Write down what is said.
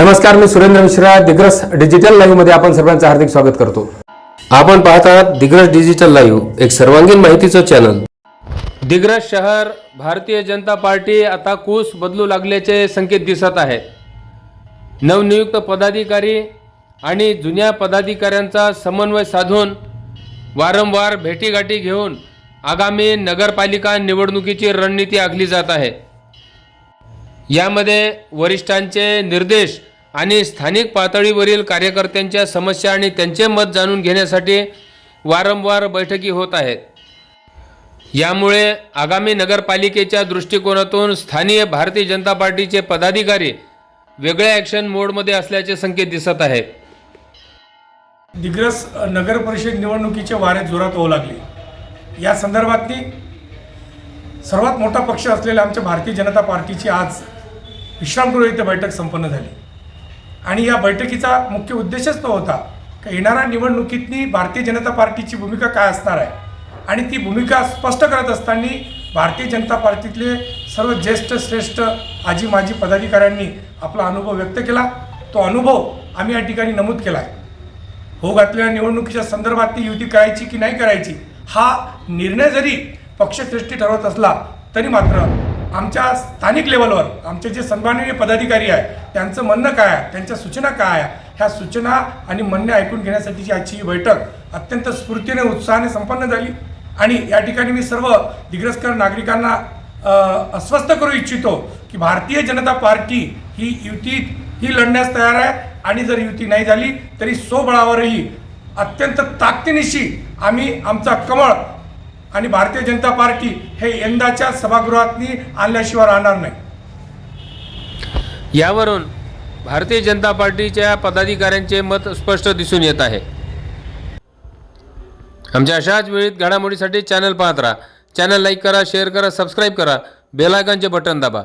नमस्कार मी सुरेंद्र मिश्रा दिग्रस डिजिटल लाईव्हमध्ये आपण सर्वांचं हार्दिक स्वागत करतो. आपण पाहत आहात दिग्रस डिजिटल लाईव्ह एक सर्वांगीण माहितीचं चॅनल दिग्रस शहर भारतीय जनता पार्टी आता कूस बदलू लागल्याचे संकेत दिसत आहेत नवनियुक्त पदाधिकारी आणि जुन्या पदाधिकाऱ्यांचा समन्वय साधून वारंवार भेटीगाठी घेऊन आगामी नगरपालिका निवडणुकीची रणनीती आखली जात आहे. यामध्ये वरिष्ठांचे निर्देश आणि स्थानिक पातळीवरील कार्यकर्त्यांच्या समस्या आणि त्यांचे मत जाणून घेण्यासाठी वारंवार बैठकी होत आहेत. यामुळे आगामी नगरपालिकेच्या दृष्टिकोनातून स्थानीय भारतीय जनता पार्टीचे पदाधिकारी वेगळ्या ॲक्शन मोडमध्ये असल्याचे संकेत दिसत आहेत. दिग्रस नगर परिषद निवडणुकीचे वारे जोरात होऊ लागले. या संदर्भातली सर्वात मोठा पक्ष असलेल्या आमच्या भारतीय जनता पार्टीची आज विश्रामगृह इथे बैठक संपन्न झाली. आणि या बैठकीचा मुख्य उद्देशच तो होता की येणाऱ्या निवडणुकीतनी भारतीय जनता पार्टीची भूमिका काय असणार आहे? आणि ती भूमिका स्पष्ट करत असताना भारतीय जनता पार्टीतले सर्व ज्येष्ठ श्रेष्ठ आजी माजी पदाधिकाऱ्यांनी आपला अनुभव व्यक्त केला. तो अनुभव आम्ही या ठिकाणी नमूद केला आहे. हो घातलेल्या निवडणुकीच्या संदर्भात ती युती करायची की नाही करायची हा निर्णय जरी पक्षश्रेष्ठी ठरवत असला तरी मात्र आमच्या स्थानिक लेवलवर आमचे जे सन्माननीय पदाधिकारी आहे त्यांचं म्हणणं काय आहे त्यांच्या सूचना काय आहे ह्या सूचना आणि म्हणणे ऐकून घेण्यासाठीची आजची ही बैठक अत्यंत स्फूर्तीने उत्साहाने संपन्न झाली. आणि या ठिकाणी मी सर्व दिग्रसकर नागरिकांना अस्वस्थ करू इच्छितो की भारतीय जनता पार्टी ही युती ही लढण्यास तयार आहे. आणि जर युती नाही झाली तरी स्वबळावरही अत्यंत ताकदीनिशी आम्ही आमचा कमळ आणि भारतीय जनता पार्टी हे यंदाच्या सभागृहातनी आणल्याशिवाय राहणार नाही. यावरून भारतीय जनता पार्टीच्या पदाधिकाऱ्यांचे मत स्पष्ट दिसून येत आहे. आमच्या अशाच वेळीत घडामोडीसाठी चॅनल पाहत राहा. चॅनल लाईक करा शेअर करा सबस्क्राईब करा. बेल आयकॉनचे बटन दाबा.